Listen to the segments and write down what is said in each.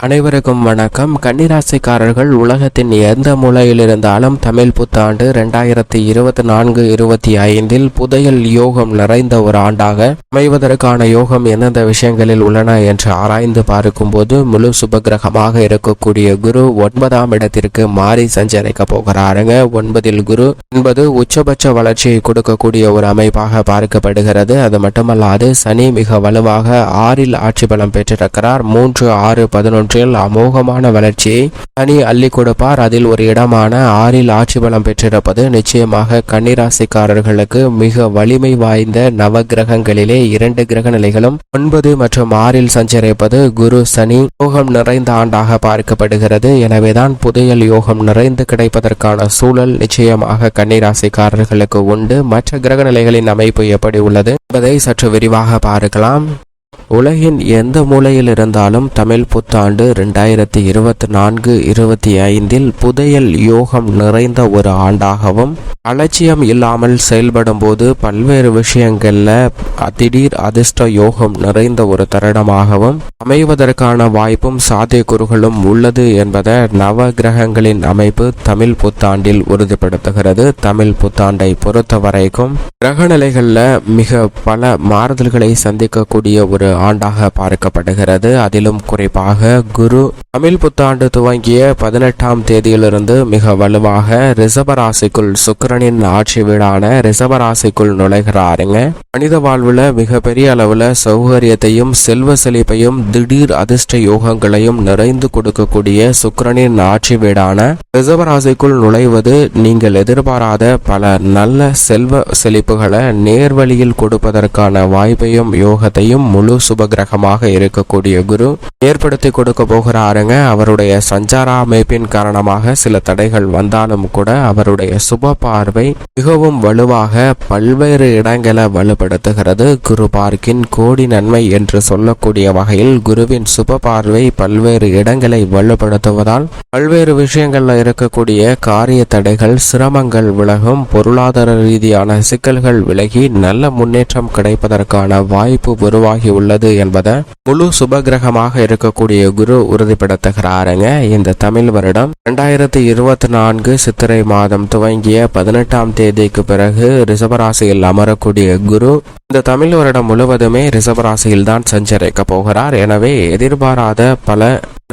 அனைவருக்கும் வணக்கம். கன்னிராசிக்காரர்கள் உலகத்தின் எந்த மூலையில் இருந்தாலும் தமிழ் புத்தாண்டு ரெண்டாயிரத்தி இருபத்தி நான்கு இருபத்தி ஐந்தில் புதையல் யோகம் நிறைந்த ஒரு ஆண்டாக அமைவதற்கான யோகம் எந்தெந்த விஷயங்களில் உள்ளன என்று ஆராய்ந்து பார்க்கும்போது முழு சுபகிரகமாக இருக்கக்கூடிய குரு ஒன்பதாம் இடத்திற்கு மாறி சஞ்சரிக்க போகிறாருங்க. ஒன்பதில் குரு என்பது உச்சபட்ச வளர்ச்சியை கொடுக்கக்கூடிய ஒரு அமைப்பாக பார்க்கப்படுகிறது. அது மட்டுமல்லாது சனி மிக வலுவாக ஆறில் ஆட்சி பலம் பெற்றிருக்கிறார். மூன்று ஆறு பதினொன்று ஒன்றில் அமோகமான வளர்ச்சியை தனி அள்ளி கொடுப்பார். அதில் ஒரு இடமான ஆறில் ஆட்சி பலம் பெற்றிருப்பது நிச்சயமாக கன்னிராசிக்காரர்களுக்கு மிக வலிமை வாய்ந்த நவ கிரகங்களிலே இரண்டு கிரக நிலைகளும் ஒன்பது மற்றும் ஆறில் சஞ்சரிப்பது குரு சனி யோகம் நிறைந்த ஆண்டாக பார்க்கப்படுகிறது. எனவேதான் புதையல் யோகம் நிறைந்து கிடைப்பதற்கான சூழல் நிச்சயமாக கன்னிராசிக்காரர்களுக்கு உண்டு. மற்ற கிரக நிலைகளின் அமைப்பு எப்படி உள்ளது என்பதை சற்று விரிவாக பார்க்கலாம். உலகின் எந்த மூலையில் இருந்தாலும் தமிழ் புத்தாண்டு ரெண்டாயிரத்தி இருபத்தி நான்கு இருபத்தி ஐந்தில் புதையல் யோகம் நிறைந்த ஒரு ஆண்டாகவும் அலட்சியம் இல்லாமல் செயல்படும் போது பல்வேறு விஷயங்கள்ல திடீர் அதிர்ஷ்ட யோகம் நிறைந்த ஒரு தருணமாகவும் அமைவதற்கான வாய்ப்பும் சாத்தியக்கூறுகளும் உள்ளது என்பதை நவ கிரகங்களின் அமைப்பு தமிழ் புத்தாண்டில் உறுதிப்படுத்துகிறது. தமிழ் புத்தாண்டை பொறுத்த வரைக்கும் கிரகநிலைகள்ல மிக பல மாறுதல்களை சந்திக்கக்கூடிய ஒரு ஆண்டாக பார்க்கப்படுகிறது. அதிலும் குறிப்பாக குரு தமிழ் புத்தாண்டு துவங்கிய பதினெட்டாம் தேதியிலிருந்து மிக வலுவாக ரிசபராசிக்குள் சுக்கரனின் ஆட்சி வீடான ரிசபராசிக்குள் நுழைகிறாருங்க. மனித வாழ்வுல மிகப்பெரிய அளவுல சௌகரியத்தையும் செல்வ செழிப்பையும் திடீர் அதிர்ஷ்ட யோகங்களையும் நிறைந்து கொடுக்கக்கூடிய சுக்கரனின் ஆட்சி வீடான ரிசபராசிக்குள் நுழைவது நீங்கள் எதிர்பாராத பல நல்ல செல்வ செழிப்புகளை நேர்வழியில் கொடுப்பதற்கான வாய்ப்பையும் யோகத்தையும் முழு சுபகிரகமாக இருக்கக்கூடிய குரு ஏற்படுத்தி கொடுக்க போகிறாருங்க அவருடைய சஞ்சார அமைப்பின் காரணமாக சில தடைகள் வந்தாலும் கூட அவருடைய சுப பார்வை மிகவும் வலுவாக பல்வேறு இடங்களை வலுப்படுத்துகிறது. குரு பார்க்கின் கோடி நன்மை என்று சொல்லக்கூடிய வகையில் குருவின் சுப பார்வை பல்வேறு இடங்களை வலுப்படுத்துவதால் பல்வேறு விஷயங்கள்ல இருக்கக்கூடிய காரிய தடைகள் சிரமங்கள் விலகும். பொருளாதார ரீதியான சிக்கல்கள் விலகி நல்ல முன்னேற்றம் கிடைப்பதற்கான வாய்ப்பு உருவாகி உள்ளது என்பதை முழு சுபகிரகமாக இருக்கக்கூடிய குரு உறுதிப்படுத்துகிறாருங்க. இந்த தமிழ் வருடம் இரண்டாயிரத்தி இருபத்தி நான்கு சித்திரை மாதம் துவங்கிய பதினெட்டாம் தேதிக்கு பிறகு ரிசபராசியில் அமரக்கூடிய குரு இந்த தமிழ் வருடம் முழுவதுமே ரிசபராசியில் தான் சஞ்சரிக்க போகிறார். எனவே எதிர்பாராத பல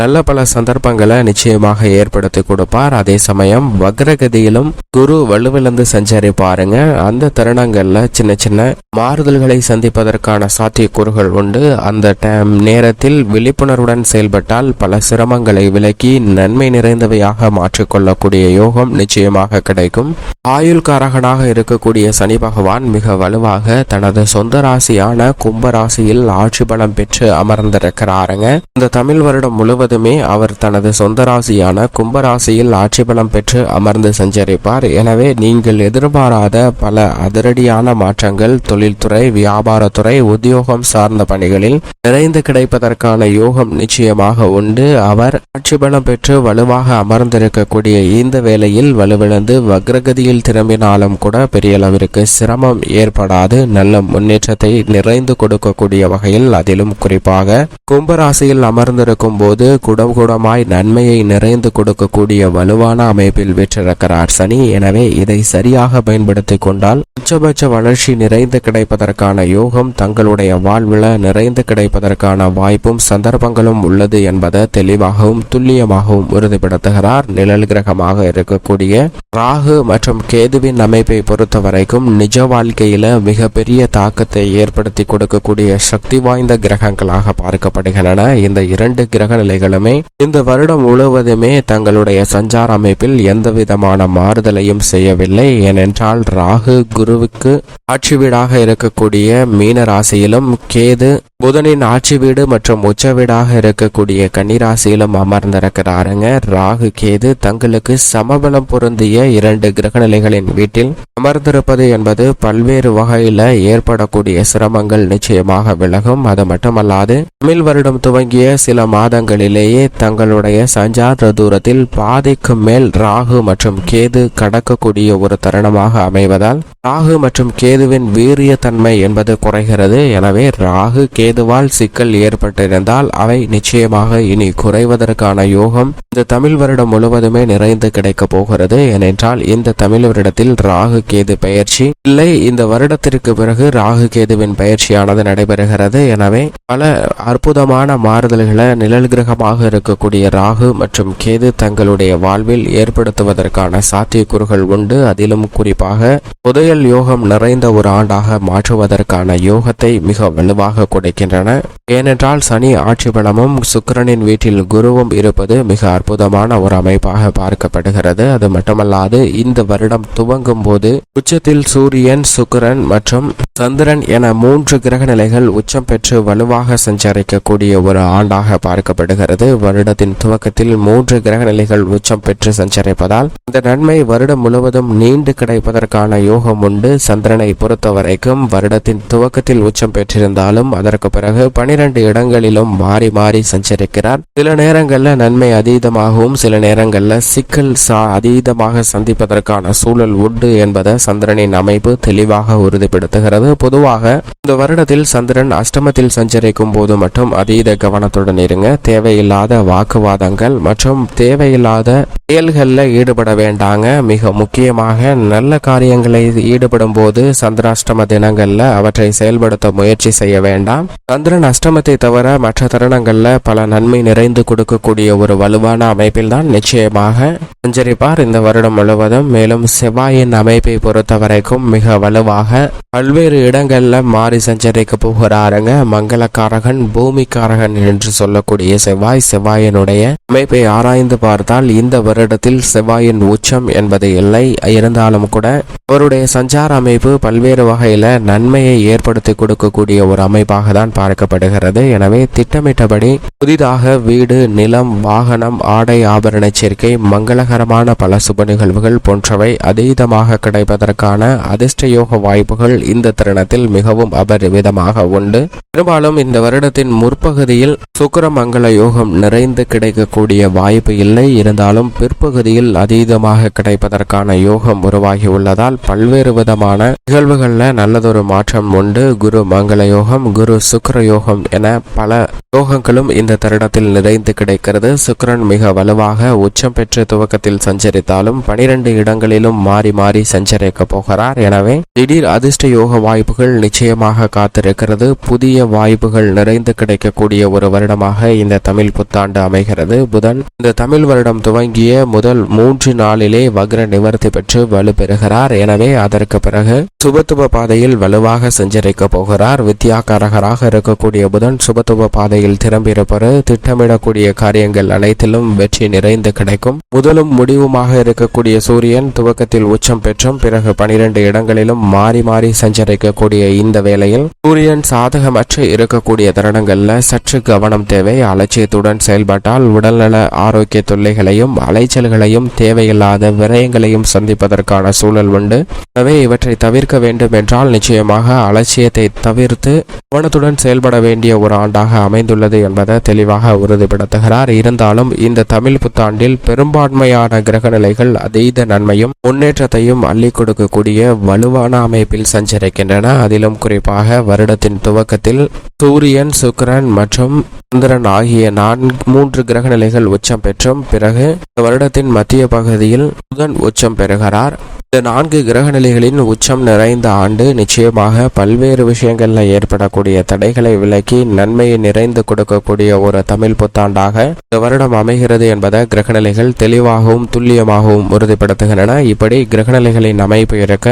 நல்ல பல சந்தர்ப்பங்களை நிச்சயமாக ஏற்படுத்தி கொடுப்பார். அதே சமயம் வக்ரகதியிலும் குரு வலுவிழந்து சஞ்சரிப்பாருங்க. அந்த தருணங்கள்ல சின்ன சின்ன மாறுதல்களை சந்திப்பதற்கான சாத்தியக்கூறுகள் உண்டு. அந்த டைம் நேரத்தில் விழிப்புணர்வுடன் செயல்பட்டால் பல சிரமங்களை விலக்கி நன்மை நிறைந்தவையாக மாற்றிக்கொள்ளக்கூடிய யோகம் நிச்சயமாக கிடைக்கும். ஆயுள் காரகனாக இருக்கக்கூடிய சனி பகவான் மிக வலுவாக தனது சொந்த ராசியான கும்ப ராசியில் ஆட்சி பலம் பெற்று அமர்ந்திருக்கிறாருங்க. இந்த தமிழ் வருடம் முழுவதும் அவர் தனது சொந்த ராசியான கும்பராசியில் ஆட்சி பலம் பெற்று அமர்ந்து சஞ்சரிப்பார். எனவே நீங்கள் எதிர்பாராத பல அதிரடியான மாற்றங்கள் தொழில்துறை வியாபாரத்துறை உத்தியோகம் சார்ந்த பணிகளில் நிறைந்து கிடைப்பதற்கான யோகம் நிச்சயமாக உண்டு. அவர் ஆட்சி பலம் பெற்று வலுவாக அமர்ந்திருக்கக்கூடிய இந்த வேளையில் வலுவிழந்து வக்ரகதியில் திரும்பினாலும் கூட பெரிய அளவிற்கு சிரமம் ஏற்படாது. நல்ல முன்னேற்றத்தை நிறைந்து கொடுக்கக்கூடிய வகையில் அதிலும் குறிப்பாக கும்பராசியில் அமர்ந்திருக்கும் போது குடம் குடமாய் நன்மையை நிறைந்து கொடுக்கக்கூடிய வலுவான அமைப்பில் வெற்றிருக்கிறார் சனி. எனவே இதை சரியாக பயன்படுத்திக் கொண்டால் உச்சபட்ச வளர்ச்சி நிறைந்து கிடைப்பதற்கான யோகம் தங்களுடைய வாழ்வில் நிறைந்து கிடைப்பதற்கான வாய்ப்பும் சந்தர்ப்பங்களும் உள்ளது என்பதை தெளிவாகவும் துல்லியமாகவும் உறுதிப்படுத்துகிறார். நிழல் கிரகமாக இருக்கக்கூடிய ராகு மற்றும் கேதுவின் அமைப்பை பொறுத்த வரைக்கும் நிஜ வாழ்க்கையில மிகப்பெரிய தாக்கத்தை ஏற்படுத்தி கொடுக்கக்கூடிய சக்தி வாய்ந்த கிரகங்களாக பார்க்கப்படுகின்றன. இந்த இரண்டு கிரக நிலைகளுமே இந்த வருடம் முழுவதுமே தங்களுடைய சஞ்சார அமைப்பில் எந்த விதமான மாறுதலையும் செய்யவில்லை. ஏனென்றால் ராகு குருவுக்கு ஆட்சி வீடாக இருக்கக்கூடிய மீன ராசியிலும் கேது புதனின் ஆட்சி வீடு மற்றும் உச்ச வீடாக இருக்கக்கூடிய கன்னிராசியிலும் அமர்ந்திருக்கிறாருங்க. ராகு கேது தங்களுக்கு சமபலம் பொருந்திய இரண்டு கிரகநிலைகளின் வீட்டில் அமர்ந்திருப்பது என்பது பல்வேறு வகையில ஏற்படக்கூடிய சிரமங்கள் நிச்சயமாக விலகும். அது மட்டுமல்லாது தமிழ் வருடம் துவங்கிய சில மாதங்களிலேயே தங்களுடைய சஞ்சார தூரத்தில் பாதைக்கு மேல் ராகு மற்றும் கேது கடக்கக்கூடிய ஒரு தருணமாக அமைவதால் ராகு மற்றும் கேதுவின் வீரிய தன்மை என்பது குறைகிறது. எனவே ராகு கேது கேதுவால் சிக்கல் ஏற்பட்டிருந்தால் அவை நிச்சயமாக இனி குறைவதற்கான யோகம் இந்த தமிழ் வருடம் முழுவதுமே நிறைந்து கிடைக்கப் போகிறது. ஏனென்றால் இந்த தமிழ் வருடத்தில் ராகு கேது பயிற்சி இல்லை. இந்த வருடத்திற்கு பிறகு ராகு கேதுவின் பயிற்சியானது நடைபெறுகிறது. எனவே பல அற்புதமான மாறுதல்களை நிழல் கிரகமாக இருக்கக்கூடிய ராகு மற்றும் கேது தங்களுடைய வாழ்வில் ஏற்படுத்துவதற்கான சாத்தியக்கூறுகள் உண்டு. அதிலும் குறிப்பாக புதையல் யோகம் நிறைந்த ஒரு ஆண்டாக மாற்றுவதற்கான யோகத்தை மிக வலுவாக இருக்கின்றன. ஏனென்றால் சனி ஆட்சி பலமும் சுக்கிரனின் வீட்டில் குருவும் இருப்பது மிக அற்புதமான ஒரு அமைப்பாக பார்க்கப்படுகிறது. அது மட்டுமல்லாது இந்த வருடம் துவங்கும் போது உச்சத்தில் சூரியன் சுக்கிரன் மற்றும் சந்திரன் என மூன்று கிரக நிலைகள் உச்சம் பெற்று வலுவாக சஞ்சரிக்கக்கூடிய ஒரு ஆண்டாக பார்க்கப்படுகிறது. வருடத்தின் துவக்கத்தில் மூன்று கிரக நிலைகள் உச்சம் பெற்று சஞ்சரிப்பதால் இந்த நன்மை வருடம் முழுவதும் நீண்டு கிடைப்பதற்கான யோகம் உண்டு. சந்திரனை பொறுத்தவரைக்கும் வருடத்தின் துவக்கத்தில் உச்சம் பெற்றிருந்தாலும் அதற்கு பிறகு பனிரெண்டு இடங்களிலும் மாறி மாறி சஞ்சரிக்கிறார். சில நேரங்கள்ல நன்மை அதீதமாகவும் சில நேரங்கள்ல சிக்கல் சா அதீதமாக சந்திப்பதற்கான சூழல் உண்டு என்பதை சந்திரனின் அமைப்பு தெளிவாக உறுதிப்படுத்துகிறது. பொதுவாக இந்த வருடத்தில் சந்திரன் அஷ்டமத்தில் சஞ்சரிக்கும் போது மட்டும் அதீத கவனத்துடன் இருங்க. தேவையில்லாத வாக்குவாதங்கள் மற்றும் தேவையில்லாத செயல்களில் ஈடுபட வேண்டாங்க. மிக முக்கியமாக நல்ல காரியங்களை ஈடுபடும் போது சந்திராஷ்டம தினங்கள்ல அவற்றை செயல்படுத்த முயற்சி செய்ய வேண்டாம். சந்திரன் அஷ்டமத்தை தவிர மற்ற தருணங்கள்ல பல நன்மை நிறைந்து கொடுக்கக்கூடிய ஒரு வலுவான அமைப்பில் தான் நிச்சயமாக சஞ்சரிப்பார் இந்த வருடம் முழுவதும். மேலும் செவ்வாயின் அமைப்பை பொறுத்த வரைக்கும் மிக வலுவாக பல்வேறு இடங்கள்ல மாறி சஞ்சரிக்க போகிறாருங்க. மங்களக்காரகன் பூமிக்காரகன் என்று சொல்லக்கூடிய செவ்வாய் செவ்வாயினுடைய அமைப்பை ஆராய்ந்து பார்த்தால் இந்த வருடத்தில் செவ்வாயின் உச்சம் என்பது இல்லை. இருந்தாலும் கூட அவருடைய சஞ்சார அமைப்பு பல்வேறு வகையில நன்மையை ஏற்படுத்தி கொடுக்கக்கூடிய ஒரு அமைப்பாக தான் பார்க்கப்படுகிறது. எனவே திட்டமிட்டபடி புதிதாக வீடு நிலம் வாகனம் ஆடை ஆபரண சேர்க்கை மங்களகரமான பல சுப நிகழ்வுகள் போன்றவை அதீதமாக கிடைப்பதற்கான அதிர்ஷ்ட யோக வாய்ப்புகள் இந்த தருணத்தில் மிகவும் அபரிவிதமாக உண்டு. பெரும்பாலும் இந்த வருடத்தின் முற்பகுதியில் சுக்கரமங்கல யோகம் நிறைந்து கிடைக்கக்கூடிய வாய்ப்பு இல்லை. இருந்தாலும் பிற்பகுதியில் அதீதமாக கிடைப்பதற்கான யோகம் உருவாகி உள்ளதால் பல்வேறு விதமான நிகழ்வுகளில் நல்லதொரு மாற்றம் உண்டு. குரு மங்கள யோகம் குரு சுக்கர யோகம் என பல யோகங்களும் இந்த தருணத்தில் நிறைந்து கிடைக்கிறது. சுக்கிரன் மிக வலுவாக உச்சம் பெற்று துவக்கத்தில் சஞ்சரித்தாலும் பனிரெண்டு இடங்களிலும் மாறி மாறி சஞ்சரிக்க போகிறார். எனவே திடீர் அதிர்ஷ்ட யோக வாய்ப்புகள் நிச்சயமாக காத்திருக்கிறது. புதிய வாய்ப்புகள் நிறைந்து கிடைக்கக்கூடிய ஒரு வருடமாக இந்த தமிழ் புத்தாண்டு அமைகிறது. புதன் இந்த தமிழ் வருடம் துவங்கிய முதல் மூன்று நாளிலே வக்ர நிவர்த்தி பெற்று வலுப்பெறுகிறார் எனவே அதற்கு பிறகு சுபத்துவ பாதையில் வலுவாக சஞ்சரிக்க போகிறார். வித்யாகாரகராக இருக்கக்கூடிய புதன் சுபத்துவ பாதையில் திரும்பியிருப்பது திட்டமிடக்கூடிய காரியங்கள் அனைத்திலும் வெற்றி நிறைந்து கிடைக்கும். முதலும் முடிவுமாக இருக்கக்கூடிய சூரியன் துவக்கத்தில் உச்சம் பெற்றும் பிறகு பனிரெண்டு இடங்களிலும் மாறி மாறி சஞ்சரிக்கக்கூடிய இந்த வேளையில் சூரியன் சாதகமற்று இருக்கக்கூடிய தருணங்கள்ல சற்று கவனம் தேவை. அலட்சியத்துடன் செயல்பட்டால் உடல்நல ஆரோக்கிய தொல்லைகளையும் அலைச்சல்களையும் தேவையில்லாத விரயங்களையும் சந்திப்பதற்கான சூழல் உண்டு. எனவே இவற்றை தவிர்க்க வேண்டும் என்றால் நிச்சயமாக அலட்சியத்தை தவிர்த்து கவனத்துடன் செயல்பட வேண்டிய ஒரு ஆண்டாக அமைந்துள்ளது என்பதை தெளிவாக உறுதிப்படுத்துகிறார். இருந்தாலும் இந்த தமிழ் புத்தாண்டில் பெரும்பான்மையான கிரக நிலைகள் அதீத நன்மையும் முன்னேற்றத்தையும் அள்ளி கொடுக்கக்கூடிய வலுவான அமைப்பில் சஞ்சரிக்கின்றன. அதிலும் குறிப்பாக வருடத்தின் துவக்கத்தில் சூரியன் சுக்கிரன் மற்றும் சந்திரன் ஆகிய நான்கு மூன்று கிரக நிலைகள் உச்சம் பெற்றும் பிறகு இந்த வருடத்தின் மத்திய பகுதியில் புதன் உச்சம் பெறுகிறார். இந்த நான்கு கிரக நிலைகளின் உச்சம் நிறைந்த ஆண்டு நிச்சயமாக பல்வேறு விஷயங்களில் ஏற்படக்கூடிய தடைகளை விலக்கி நன்மையை நிறைந்து கொடுக்கக்கூடிய ஒரு தமிழ் புத்தாண்டாக இந்த வருடம் அமைகிறது என்பதை கிரகநிலைகள் தெளிவாகவும் துல்லியமாகவும் உறுதிப்படுத்துகின்றன. இப்படி கிரகநிலைகளின் அமைப்பு இருக்க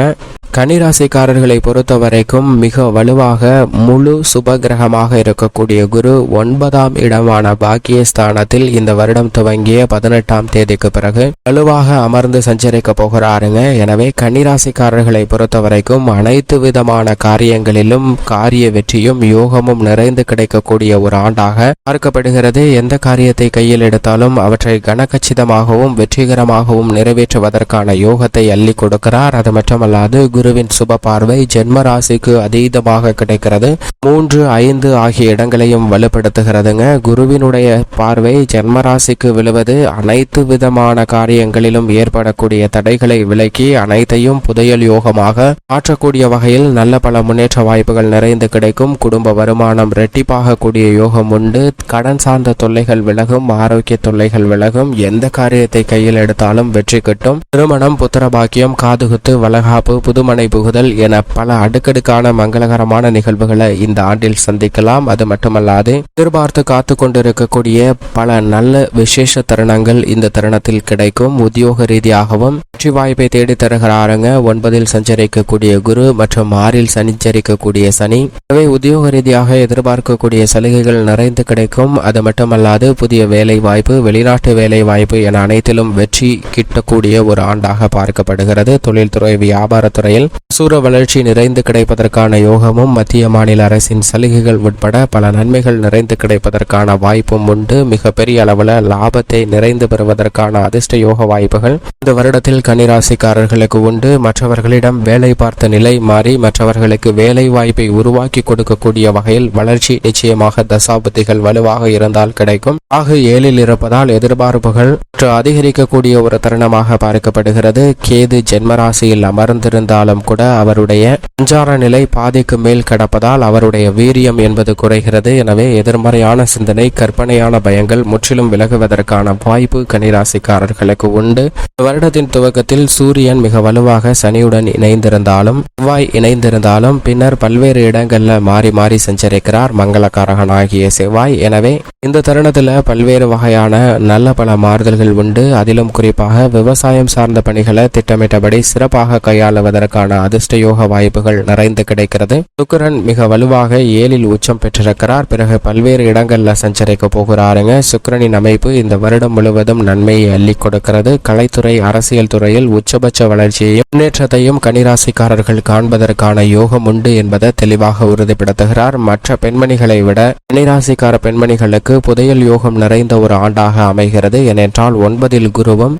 கன்னிராசிக்காரர்களை பொறுத்த வரைக்கும் மிக வலுவாக முழு சுப கிரகமாக இருக்கக்கூடிய குரு ஒன்பதாம் இடமான பாக்கியஸ்தானத்தில் இந்த வருடம் துவங்கிய பதினெட்டாம் தேதிக்கு பிறகு வலுவாக அமர்ந்து சஞ்சரிக்க போகிறாருங்க. எனவே கன்னிராசிக்காரர்களை பொறுத்த வரைக்கும் அனைத்து விதமான காரியங்களிலும் காரிய வெற்றியும் யோகமும் நிறைந்து கிடைக்கக்கூடிய ஒரு ஆண்டாக பார்க்கப்படுகிறது. எந்த காரியத்தை கையில் எடுத்தாலும் அவற்றை கனகச்சிதமாகவும் வெற்றிகரமாகவும் நிறைவேற்றுவதற்கான யோகத்தை அள்ளி கொடுக்கிறார். அது மட்டுமல்லாது குருவின் சுப பார்வை ஜென்ம ராசிக்கு அதீதமாக கிடைக்கிறது. மூன்று ஐந்து ஆகிய இடங்களையும் வலுப்படுத்துகிறதுங்க. குருவினுடைய பார்வை ஜென்ம ராசிக்கு விழுவது அனைத்து விதமான காரியங்களிலும் ஏற்படக்கூடிய தடைகளை விலக்கி அனைத்தையும் புதையல் யோகமாக மாற்றக்கூடிய வகையில் நல்ல பல முன்னேற்ற வாய்ப்புகள் நிறைந்து கிடைக்கும். குடும்ப வருமானம் ரெட்டிப்பாகக்கூடிய யோகம் உண்டு. கடன் சார்ந்த தொல்லைகள் விலகும் ஆரோக்கிய தொல்லைகள் விலகும். எந்த காரியத்தை கையில் எடுத்தாலும் வெற்றி கிட்டும். திருமணம் புத்திர பாக்கியம் காதுகுத்து வளகாப்பு புதுமனை புகுதல் என பல அடுக்கடுக்கான மங்களகரமான நிகழ்வுகளை இந்த ஆண்டில் சந்திக்கலாம். அது மட்டுமல்லாது எதிர்பார்த்து காத்து கொண்டிருக்கக்கூடிய பல நல்ல விசேஷ தருணங்கள் இந்த தருணத்தில் கிடைக்கும். உத்தியோக ரீதியாகவும் வெற்றி வாய்ப்பை தேடி தருகிறாருங்க ஒன்பதில் சஞ்சரிக்கக்கூடிய குரு மற்றும் ஆறில் சஞ்சரிக்கக்கூடிய சனி. எனவே உத்தியோக ரீதியாக எதிர்பார்க்கக்கூடிய சலுகைகள் நிறைந்து கிடைக்கும். அது மட்டுமல்லாது புதிய வேலை வாய்ப்பு வெளிநாட்டு வேலை வாய்ப்பு என அனைத்திலும் வெற்றி கிட்டக்கூடிய ஒரு ஆண்டாக பார்க்கப்படுகிறது. தொழில்துறை வியாபாரத்துறையில் email சூர வளர்ச்சி நிறைந்து கிடைப்பதற்கான யோகமும் மத்திய மாநில அரசின் சலுகைகள் உட்பட பல நன்மைகள் நிறைந்து கிடைப்பதற்கான வாய்ப்பும் உண்டு. மிகப்பெரிய அளவில் லாபத்தை நிறைந்து பெறுவதற்கான அதிர்ஷ்ட யோக வாய்ப்புகள் இந்த வருடத்தில் கன்னிராசிக்காரர்களுக்கு உண்டு. மற்றவர்களிடம் வேலை பார்த்த நிலை மாறி மற்றவர்களுக்கு வேலை வாய்ப்பை உருவாக்கி கொடுக்கக்கூடிய வகையில் வளர்ச்சி நிச்சயமாக தசாபுத்திகள் வலுவாக இருந்தால் கிடைக்கும். ஆக ஏழில் இருப்பதால் எதிர்பார்ப்புகள் அதிகரிக்கக்கூடிய ஒரு தருணமாக பார்க்கப்படுகிறது. கேது ஜென்மராசியில் அமர்ந்திருந்தாலும் கூட அவருடைய சஞ்சார நிலை பாதிக்கு மேல் கிடப்பதால் அவருடைய வீரியம் என்பது குறைகிறது. எனவே எதிர்மறையான சிந்தனை கற்பனையான பயங்கள் முற்றிலும் விலகுவதற்கான வாய்ப்பு கனிராசிக்காரர்களுக்கு உண்டு. வருடத்தின் துவக்கத்தில் சூரியன் மிக வலுவாக சனியுடன் இணைந்திருந்தாலும் செவ்வாய் இணைந்திருந்தாலும் பின்னர் பல்வேறு இடங்கள்ல மாறி மாறி சஞ்சரிக்கிறார் மங்களக்காரகனாகிய செவ்வாய். எனவே இந்த தருணத்துல பல்வேறு வகையான நல்ல பல மாறுதல்கள் உண்டு. அதிலும் குறிப்பாக விவசாயம் சார்ந்த பணிகளை திட்டமிட்டபடி சிறப்பாக கையாளுவதற்கான அதிர்ஷ்ட யோக வாய்ப்புகள் நிறைந்து கிடைக்கிறது. சுக்கரன் மிக வலுவாக ஏழில் உச்சம் பெற்றிருக்கிறார். பிறகு பல்வேறு இடங்கள்ல சஞ்சரிக்க போகிறாருங்க. சுக்கரனின் அமைப்பு இந்த வருடம் முழுவதும் நன்மையை அள்ளி கொடுக்கிறது. கலைத்துறை அரசியல் துறையில் உச்சபட்ச வளர்ச்சியையும் முன்னேற்றத்தையும் கனிராசிக்காரர்கள் காண்பதற்கான யோகம் உண்டு என்பதை தெளிவாக உறுதிப்படுத்துகிறார். மற்ற பெண்மணிகளை விட கனிராசிக்கார பெண்மணிகளுக்கு புதையல் யோகம் நிறைந்த ஒரு ஆண்டாக அமைகிறது. ஏனென்றால் ஒன்பதில் குருவும்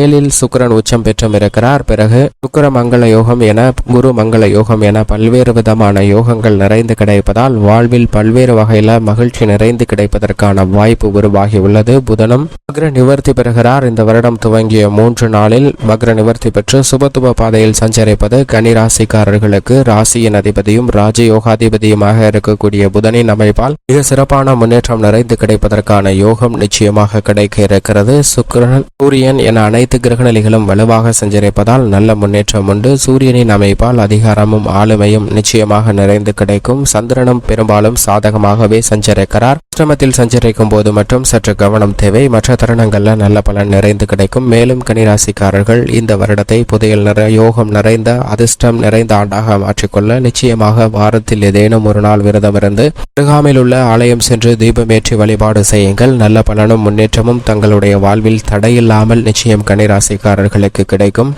ஏழில் சுக்கிரன் உச்சம் பெற்றும் இருக்கிறார். பிறகு சுக்கர மங்கள யோகம் என குரு மங்கள யோகம் என பல்வேறு விதமான யோகங்கள் நிறைந்து கிடைப்பதால் வாழ்வில் பல்வேறு வகையில மகிழ்ச்சி நிறைந்து கிடைப்பதற்கான வாய்ப்பு உருவாகி உள்ளது. புதனும் வக்ர நிவர்த்தி பெறுகிறார். இந்த வருடம் துவங்கிய மூன்று நாளில் வக்ர நிவர்த்தி பெற்று சுபத்துவ பாதையில் சஞ்சரிப்பது கன்னிராசிக்காரர்களுக்கு ராசியின் அதிபதியும் ராஜயோகாதிபதியுமாக இருக்கக்கூடிய புதனின் அமைப்பால் மிக சிறப்பான முன்னேற்றம் நிறைந்து கிடைப்பதற்கான யோகம் நிச்சயமாக கிடைக்க இருக்கிறது. சுக்கிரன் சூரியன் என அனைத்து கிரகநிலைகளும் வலுவாக சஞ்சரிப்பதால் நல்ல முன்னேற்றம் உண்டு. சூரியனின் அமைப்பால் அதிகாரமும் ஆளுமையும் நிச்சயமாக நிறைந்து கிடைக்கும். சந்திரனும் பெரும்பாலும் சாதகமாகவே சஞ்சரிக்கிறார். அஷ்டமத்தில் சஞ்சரிக்கும் போது மட்டும் சற்று கவனம் தேவை. மற்ற தருணங்கள்ல நல்ல பலன் நிறைந்து கிடைக்கும். மேலும் கனிராசிக்காரர்கள் இந்த வருடத்தை புதையல் நிற யோகம் நிறைந்த அதிர்ஷ்டம் நிறைந்த ஆண்டாக மாற்றிக்கொள்ள நிச்சயமாக வாரத்தில் ஏதேனும் ஒரு நாள் விரதம் இருந்து அருகாமையில் உள்ள ஆலயம் சென்று தீபமேற்றி வழிபாடு செய்யுங்கள். நல்ல பலனும் முன்னேற்றமும் தங்களுடைய வாழ்வில் தடையில்லாமல் நிச்சயம் கனிராசிக்காரர்களுக்கு கிடைக்கும்.